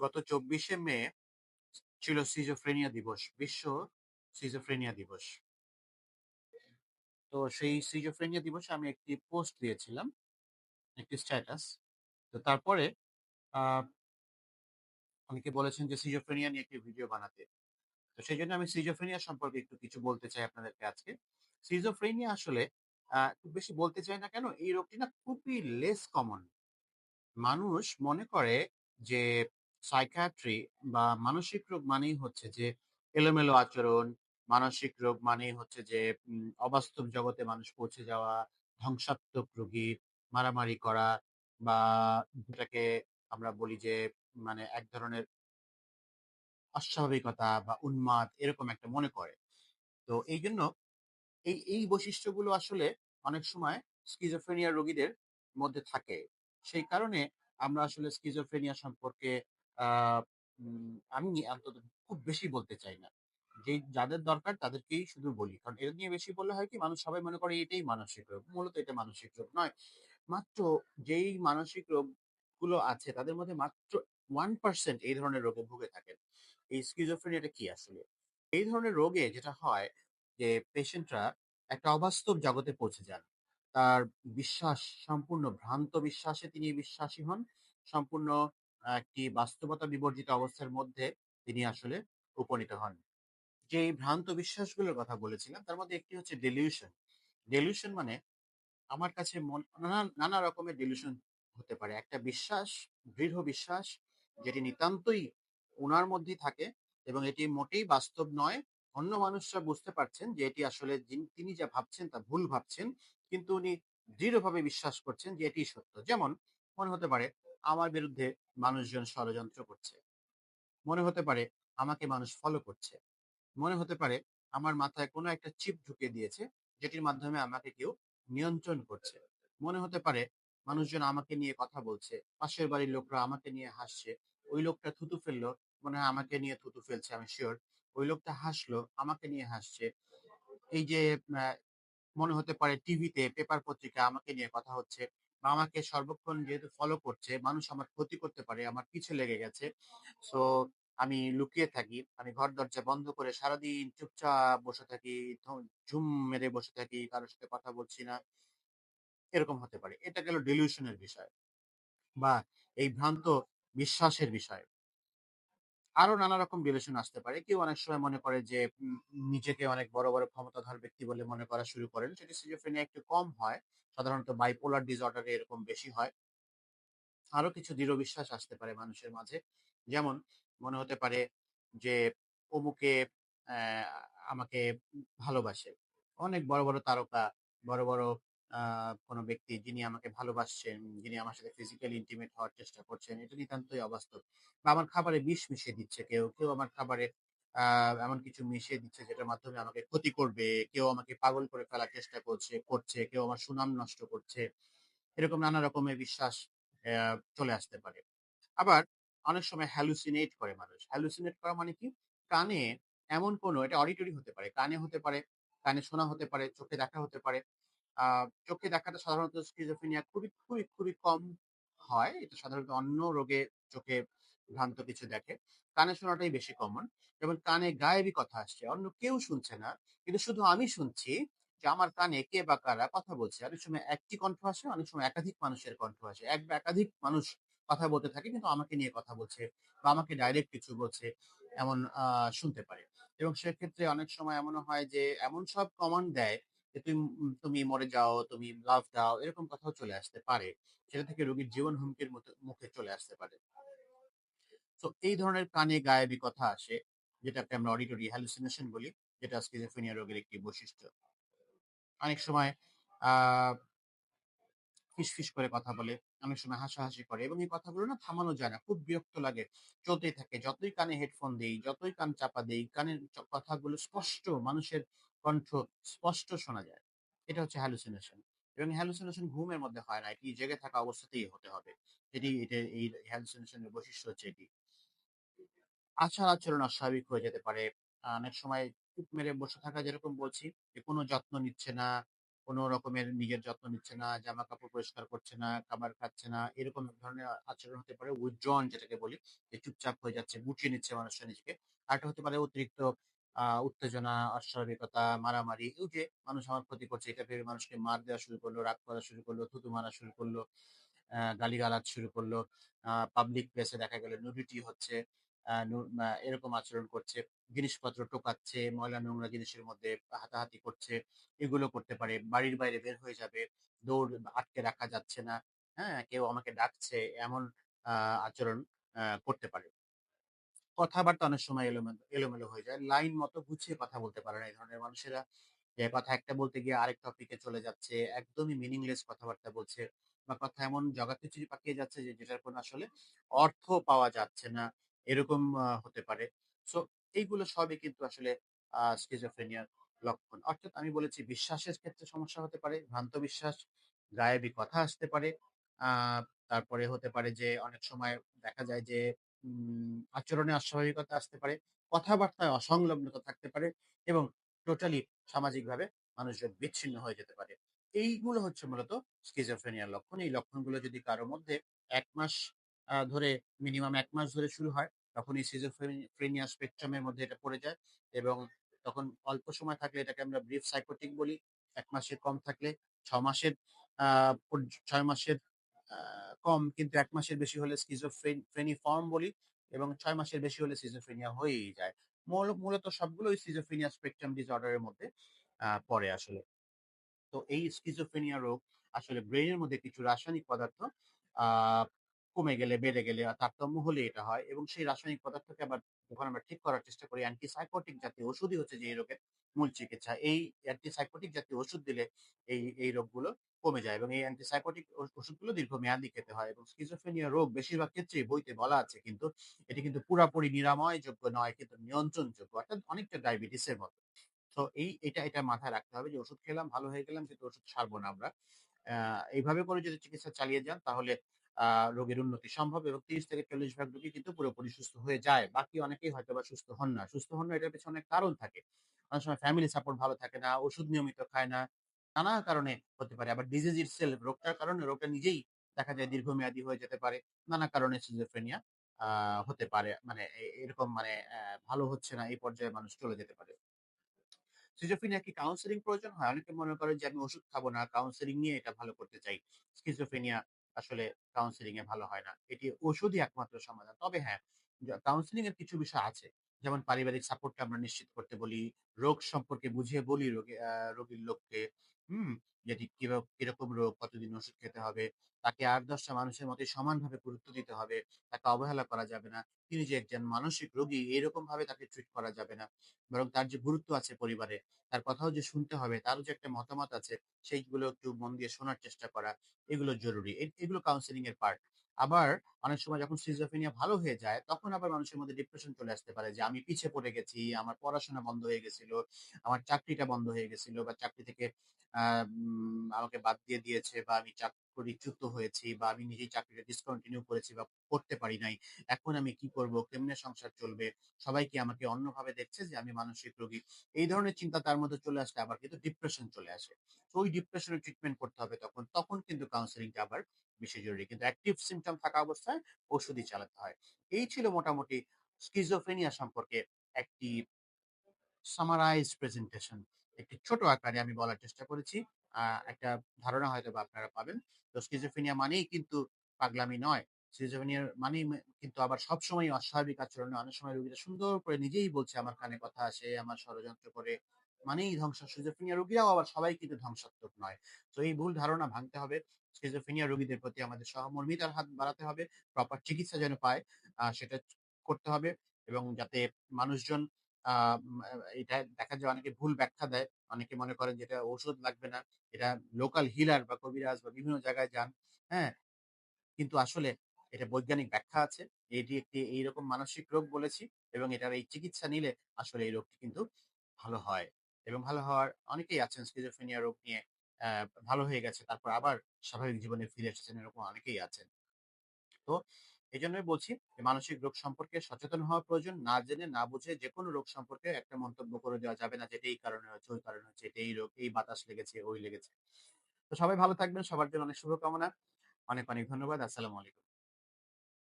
গত ২৪শে মে ছিল সিজোফ্রেনিয়া দিবস, বিশ্ব সিজোফ্রেনিয়া দিবস। তো সেই সিজোফ্রেনিয়া দিবসে আমি একটি পোস্ট দিয়েছিলাম, একটি স্ট্যাটাস। তো তারপরে অনেকে বলেছেন যে সিজোফ্রেনিয়া নিয়ে একটি ভিডিও বানাতে। তো সেই জন্য আমি সিজোফ্রেনিয়া সম্পর্কে একটু কিছু বলতে চাই আপনাদেরকে আজকে। সিজোফ্রেনিয়া আসলে খুব বেশি বলতে চাই না কেন? এই রোগটি না খুবই লেস কমন। মানুষ মনে করে যে সাইকিয়াট্রি বা মানসিক রোগ মানেই হচ্ছে যে এলোমেলো আচরণ, মানসিক রোগ মানেই হচ্ছে যে অবাস্তব জগতে মানুষ পৌঁছে যাওয়া, ধ্বংসাত্মক রোগী, মারামারি করা বা যেটাকে আমরা বলি যে মানে এক ধরনের অস্বাভাবিকতা বা উন্মাদ এরকম একটা মনে করে। তো এই জন্য এই, এই বৈশিষ্ট্যগুলো আসলে অনেক সময় স্কিজোফ্রেনিয়া রোগীদের মধ্যে থাকে। সেই কারণে আমরা আসলে স্কিজোফ্রেনিয়া সম্পর্কে আমি অন্তত খুব বেশি বলতে চাই না। যে যাদের দরকার তাদেরকেই শুধু বলি। কারণ এটা নিয়ে বেশি বললে হয় কি, মানুষ সবাই মনে করে এটাই মানসিক রোগ। মূলত এটা মানসিক রোগ নয়। মাত্র যেই মানসিক রোগগুলো আছে তাদের মধ্যে মাত্র ওয়ান পার্সেন্ট এই ধরনের রোগে ভুগে থাকেন। এই স্কিজোফ্রেনিয়াটা কি আসলে? এই ধরনের রোগে যেটা হয় যে পেশেন্টরা একটা অবাস্তব জগতে পৌঁছে যান। তার বিশ্বাস, সম্পূর্ণ ভ্রান্ত বিশ্বাসে তিনি বিশ্বাসী হন। সম্পূর্ণ একটি বাস্তবতা বিবর্জিত অবস্থার মধ্যে তিনি আসলে উপনীত হন। যে ভ্রান্ত বিশ্বাসগুলোর কথা বলেছিলাম তার মধ্যে একটি হচ্ছে ডেলিউশন। ডেলিউশন মানে আমার কাছে নানা, রকমের ডেলিউশন হতে পারে। একটা বিশ্বাস, দৃঢ় বিশ্বাস যেটি নিতান্তই ওনার মধ্যেই থাকে এবং এটি মোটেই বাস্তব নয়। অন্য মানুষরা বুঝতে পারছেন যে এটি আসলে তিনি যা ভাবছেন তা ভুল ভাবছেন। কিন্তু উনি দৃঢ়ভাবে বিশ্বাস করছেন যে এটি সত্য। যেমন মনে হতে পারে আমার বিরুদ্ধে মানুষজন ষড়যন্ত্র করছে। মনে হতে পারে আমাকে মানুষ ফলো করছে। মনে হতে পারে আমার মাথায় কোনো একটা চিপ ঢুকিয়ে দিয়েছে যেটির মাধ্যমে আমাকে কেউ নিয়ন্ত্রণ করছে। মনে হতে পারে মানুষজন আমাকে নিয়ে কথা বলছে। পাশের বাড়ির লোকরা আমাকে নিয়ে হাসছে। ওই লোকটা থুতু ফেলল মনে হয় আমাকে নিয়ে থুতু ফেলছে আমি শিওর ওই লোকটা হাসলো, আমাকে নিয়ে হাসছে। এই যে মনে হতে পারে টিভিতে, পেপার পত্রিকা আমাকে নিয়ে কথা হচ্ছে বা আমাকে সর্বক্ষণ যেহেতু ফলো করছে, মানুষ আমার ক্ষতি করতে পারে, আমার পিছে লেগে গেছে। সো আমি লুকিয়ে থাকি। আমি ঘর দরজা বন্ধ করে সারাদিন চুপচাপ বসে থাকি, ঝুম মেরে বসে থাকি, কারোর সাথে কথা বলছি না। এরকম হতে পারে। এটা গেল ডিলিউশনের বিষয় বা এই ভ্রান্ত বিশ্বাসের বিষয়। আরও নানা রকম ডেলিউশন আসতে পারে। কেউ অনেক সময় মনে করে যে নিজেকে অনেক বড়, বড় ক্ষমতাধর ব্যক্তি বলে মনে করা শুরু করেন। সেটি সিজোফ্রেনিয়া একটু কম হয়। সাধারণত বাইপোলার ডিসঅর্ডার এরকম বেশি হয়। আরও কিছু দৃঢ় বিশ্বাস আসতে পারে মানুষের মাঝে। যেমন মনে হতে পারে যে অমুকে আমাকে ভালোবাসে। অনেক বড়, বড় তারকা, বড়, বড় কোনো ব্যক্তি যিনি আমাকে ভালোবাসছেন, যিনি আমার সাথে ফিজিক্যালি ইন্টিমেট হওয়ার চেষ্টা করছেন, এটা নিতান্তই অবাস্তব। বা আমার খাবারে বিষ মিশিয়ে দিচ্ছে কেউ, কেউ আমার খাবারে এমন কিছু মিশিয়ে দিচ্ছে যেটার মাধ্যমে আমাকে ক্ষতি করবে, কেউ আমাকে পাগল করে ফেলার চেষ্টা করছে করছে, কেউ আমার সুনাম নষ্ট করছে। এরকম নানা রকমের বিশ্বাস চলে আসতে পারে। আবার অনেক সময় হ্যালুসিনেট করে মানুষ। হ্যালুসিনেট করা মানে কি? কানে এমন কোনো এটা অডিটরি হতে পারে, কানে হতে পারে, কানে শোনা হতে পারে, চোখে দেখা হতে পারে। চোখে দেখাটা সাধারণত স্কিজোফ্রেনিয়া খুবই, খুবই, খুবই কম হয়। এটা সাধারণত অন্য রোগে চোখে ভ্রান্ত কিছু দেখে। কানে শোনাটাই বেশি কমন। যেমন কানে গায়েবী কথা আসছে। অন্য কেউ শুনছে না। কিন্তু শুধু আমি শুনছি যে আমার কানে কে বা কারা কথা বলছে। অনেক সময় একটি কণ্ঠ আসে, অনেক সময় একাধিক মানুষের কণ্ঠ আসে। এক বা একাধিক মানুষ কথা বলতে থাকে কিন্তু আমাকে নিয়ে কথা বলছে বা আমাকে ডাইরেক্ট কিছু বলছে এমন শুনতে পারে। এবং সেক্ষেত্রে অনেক সময় এমনও হয় যে এমন সব কমান্ড দেয় যে তুম তুমি মরে যাও, তুমি লাফ দাও এরকম কথাও চলে আসতে পারে। সেটা থেকে রোগীর জীবন হুমকির মুখে চলে আসতে পারে। সো এই ধরনের কানে গায়েবী কথা আসে, যেটাকে আমরা অডিটরি হ্যালুসিনেশন বলি, যেটা স্কিজোফ্রেনিয়া রোগের একটি বৈশিষ্ট্য। অনেক সময় আ ফিসফিস করে কথা বলে, অনেক সময় হাসাহাসি করে এবং এই কথাগুলো না থামানো যায় না। খুব বিরক্ত লাগে। চলতেই থাকে। যতই কানে হেডফোন দেই, যতই কান চাপা দেই, কানের কথাগুলো স্পষ্ট মানুষের কণ্ঠ স্পষ্ট শোনা যায়। এটা হচ্ছে হ্যালুসিনেশন। এবং হ্যালুসিনেশন ঘুমের মধ্যে হয় না। এটি জেগে থাকা অবস্থাতেই হতে হবে। এটি এটা এই হ্যালুসিনেশন এর বৈশিষ্ট্য হচ্ছে এটি। আচার-আচরণ অস্বাভাবিক হয়ে যেতে পারে। অনেক সময় চুপ মেরে বসে থাকা যেরকম বলছি যে কোনো যত্ন নিচ্ছে না, কোনো রকমের নিজের যত্ন নিচ্ছে না, জামা-কাপড় পরিষ্কার করছে না, খাবার খাচ্ছে না। এরকম ধরনের আচরণ হতে পারে withdrawn যেটাকে বলি। যে চুপচাপ হয়ে যাচ্ছে, গুটিয়ে নিচ্ছে মানুষটা নিজেকে। আরেকটা হতে পারে অতিরিক্ত উত্তেজনা, অস্বাভাবিকতা, মারামারি। এই যে মানুষ আমার ক্ষতি করছে এটা ভেবে মানুষকে মার দেওয়া শুরু করল, রাগ করা শুরু করল, থুতু মারা শুরু করল, গালিগালাজ শুরু করল। পাবলিক প্লেসে দেখা গেল নুডিটি হচ্ছে, এরকম আচরণ করছে। জিনিসপত্র টোকাচ্ছে, ময়লা নোংরা জিনিসের মধ্যে হাতাহাতি করছে। এগুলো করতে পারে। বাড়ির বাইরে বের হয়ে যাবে। দৌড় আটকে রাখা যাচ্ছে না। হ্যাঁ? কেউ আমাকে ডাকছে এমন আচরণ করতে পারে। কথাবার্তা অনেক সময় এলোমেলো এলোমেলো হয়ে যায়। লাইন মতো গুছিয়ে কথা বলতে পারে না এই ধরনের মানুষেরা। যে কথা একটা বলতে গিয়ে আরেক টপিকে চলে যাচ্ছে। একদমই মিনিংলেস কথাবার্তা বলছে বা কথা এমন জগাখিচুড়ি পাকিয়ে যাচ্ছে যে যেটার কোনো আসলে অর্থ পাওয়া যাচ্ছে না। এরকম হতে পারে। সো এইগুলো সবই কিন্তু আসলে স্কিজোফ্রেনিয়ার লক্ষণ। অর্থাৎ আমি বলেছি বিশ্বাসের ক্ষেত্রে সমস্যা হতে পারে, ভ্রান্ত বিশ্বাস, গায়েবী কথা আসতে পারে। তারপরে হতে পারে যে অনেক সময় দেখা যায় যে আচরণে অস্বাভাবিকতা আসতে পারে, কথাবার্তায় অসংলগ্নতা থাকতে পারে এবং টোটালি সামাজিকভাবে মানুষজন বিচ্ছিন্ন হয়ে যেতে পারে। এইগুলো হচ্ছে মূলত স্কিজোফ্রেনিয়ার লক্ষণ। এই লক্ষণগুলো যদি কারও মধ্যে ১ মাস ধরে মিনিমাম ১ মাস ধরে শুরু হয়, তখনই সিজোফ্রেনি ফ্রেনিয়া স্পেকট্রাম এর মধ্যে এটা পড়ে যায় এবং তখন অল্প সময় থাকলে এটাকে আমরা ব্রিফ সাইকোটিক বলি। ১ মাসের কম থাকলে ৬ মাসের ৬ মাসের কম কিন্তু এক মাসের বেশি হলে স্কিজোফ্রেনি ফর্ম বলি এবং ছয় মাসের বেশি হলে সিজোফ্রেনিয়া হয়েই যায়। মূল মূলত সবগুলোই সিজোফ্রেনিয়া স্পেকট্রাম ডিসঅর্ডার এর মধ্যে পড়ে আসলে। তো এই স্কিজোফ্রেনিয়া রোগ আসলে ব্রেনের মধ্যে কিছু রাসায়নিক পদার্থ কমে গেলে, বেড়ে গেলে তারতম্য হলে এটা হয় এবং সেই রাসায়নিক পদার্থকে আবার যখন আমরা ঠিক করার চেষ্টা করি অ্যান্টিসাইকোটিক জাতীয় ওষুধই হচ্ছে যে এই রোগের মূল চিকিৎসা। এই অ্যান্টিসাইকোটিক জাতীয় ওষুধ দিলে এই, এই রোগগুলো কমে যায় এবং এই অ্যান্টিসাইকোটিক ওষুধগুলো দীর্ঘমেয়াদী খেতে হয় এবং স্কিজোফ্রেনিয়া রোগ বেশিরভাগ ক্ষেত্রেই বইতে বলা আছে কিন্তু এটি কিন্তু পুরাপুরি নিরাময়যোগ্য নয় কিন্তু নিয়ন্ত্রণযোগ্য। অর্থাৎ অনেকটা ডায়াবেটিসের মতো। তো এই এটা, এটা মাথায় রাখতে হবে যে ওষুধ খেলাম, ভালো হয়ে গেলাম কিন্তু ওষুধ ছাড়বো না আমরা। এইভাবে করে যদি চিকিৎসা চালিয়ে যান তাহলে রোগের উন্নতি সম্ভব এবং ৩০ থেকে ৪০ ভাগ রোগী কিন্তু পুরোপুরি সুস্থ হয়ে যায়। বাকি অনেকেই হয়তো বা সুস্থ হন না। সুস্থ হন না এটার পেছনে অনেক কারণ থাকে। অনেক সময় ফ্যামিলি সাপোর্ট ভালো থাকে না, ওষুধ নিয়মিত খায় না। নানা কারণে হতে পারে। আবার ডিজিজ ইটসেলফ রোগটার কারণে রোগটা নিজেই দেখা যায় দীর্ঘমেয়াদী হয়ে যেতে পারে। নানা কারণে সিজোফ্রেনিয়া হতে পারে। মানে এরকম মানে ভালো হচ্ছে না এই পর্যায়ে মানুষ চলে যেতে পারে। সিজোফ্রেনিয়া কি কাউন্সেলিং প্রয়োজন হয়? অনেকে মনে করে যে আমি ওষুধ খাব না, কাউন্সেলিং নিয়ে এটা ভালো করতে চাই। স্কিজোফ্রেনিয়া আসলে কাউন্সেলিং এ ভালো হয় না। এটি ওষুধই একমাত্র সমাধান। তবে হ্যাঁ, কাউন্সেলিং এর কিছু বিষয় আছে। যেমন পারিবারিক সাপোর্টটা আমরা নিশ্চিত করতে বলি, রোগ সম্পর্কে বুঝিয়ে বলি রোগী রোগীর লোককে, হুম? যেটি কীরকম রোগ, কতদিন ওষুধ খেতে হবে। তাকে ৮-১০ টা মানুষের মতোই সমানভাবে গুরুত্ব দিতে হবে। তাকে অবহেলা করা যাবে না। তিনি যে একজন মানসিক রোগী এরকম ভাবে তাকে ট্রিট করা যাবে না। বরং তার যে গুরুত্ব আছে পরিবারে, তার কথাও যে শুনতে হবে, তারও যে একটা মতামত আছে, সেইগুলো একটু মন দিয়ে শোনার চেষ্টা করা, এগুলো জরুরি। এগুলো কাউন্সেলিং এর পার্ট। আবার অনেক সময় যখন সিজোফেনিয়া ভালো হয়ে যায়, তখন আবার মানুষের মধ্যে ডিপ্রেশন চলে আসতে পারে যে, আমি পিছিয়ে পড়ে গেছি, আমার পড়াশোনা বন্ধ হয়ে গেছিল, আমার চাকরিটা বন্ধ হয়ে গেছিল বা চাকরি থেকে আমাকে বাদ দিয়ে দিয়েছে বা আমি চাকরিচ্যুত হয়েছি বা আমি নিজেই চাকরিটা ডিসকন্টিনিউ করেছি বা করতে পারি নাই। এখন আমি কি করব? কেমনে সংসার চলবে? সবাই কি আমাকে অন্যভাবে দেখছে যে আমি মানসিক রোগী? এই ধরনের চিন্তা তার মধ্যে চলে আসলে আবার কিন্তু ডিপ্রেশন চলে আসে। তো ওই ডিপ্রেশনের ট্রিটমেন্ট করতে হবে তখন। তখন কিন্তু কাউন্সেলিংটা আবার বেশি জরুরি। কিন্তু অ্যাক্টিভ সিম্পটম থাকা অবস্থায় ওষুধই চালাতে হয়। এই ছিল মোটামুটি স্কিজোফ্রেনিয়া সম্পর্কে একটি সামারাইজড প্রেজেন্টেশন। একটি ছোট আকারে আমি বলার চেষ্টা করেছি। একটা ধারণা হয়তো বা আপনারা পাবেন। তো স্কিজোফ্রেনিয়া মানেই কিন্তু পাগলামি নয়। সিজোফ্রেনিয়া মানেই কিন্তু আবার সবসময়ই অস্বাভাবিক আচরণ। অনেক সময় রোগীরা সুন্দর করে নিজেই বলছে আমার কানে কথা আসে, আমার ষড়যন্ত্র করে মানেই ধ্বংস। সিজোফ্রেনিয়া রোগীরাও আবার সবাই কিন্তু ধ্বংসাত্মক নয়। তো এই ভুল ধারণা ভাঙতে হবে। সিজোফ্রেনিয়া রোগীদের প্রতি আমাদের সহমর্মিতার হাত বাড়াতে হবে। প্রপার চিকিৎসা যেন পায় সেটা করতে হবে এবং যাতে মানুষজন এটা দেখা যায় অনেকে ভুল ব্যাখ্যা দেয়। অনেকে মনে করেন যে এটা ঔষধ লাগবে না। এটা লোকাল হিলার বা কবিরাজ বা বিভিন্ন জায়গায় যান। হ্যাঁ? কিন্তু আসলে এটা বৈজ্ঞানিক ব্যাখ্যা আছে। এটি একটি এইরকম মানসিক রোগ বলেছি এবং এটার এই চিকিৎসা নিলে আসলে এই রোগটি কিন্তু ভালো হয় এবং ভালো হওয়ার, অনেকেই আছেন স্কিজোফ্রেনিয়া রোগ নিয়ে ভালো হয়ে গেছে। তারপর আবার স্বাভাবিক জীবনে ফিরে এসেছেন, এরকম অনেকেই আছেন। তো এজন্যই বলছি যে মানসিক রোগ সম্পর্কে সচেতন হওয়া প্রয়োজন। না জেনে না বুঝে যে কোনো রোগ সম্পর্কে একটা মন্তব্য করে দেওয়া যাবে না যে, এই কারণে হচ্ছে, ওই কারণে হচ্ছে, এটা এই রোগ, এই বাতাস লেগেছে, ওই লেগেছে। তো সবাই ভালো থাকবেন। সবার জন্য অনেক শুভকামনা। অনেক, অনেক ধন্যবাদ। আসসালামু আলাইকুম।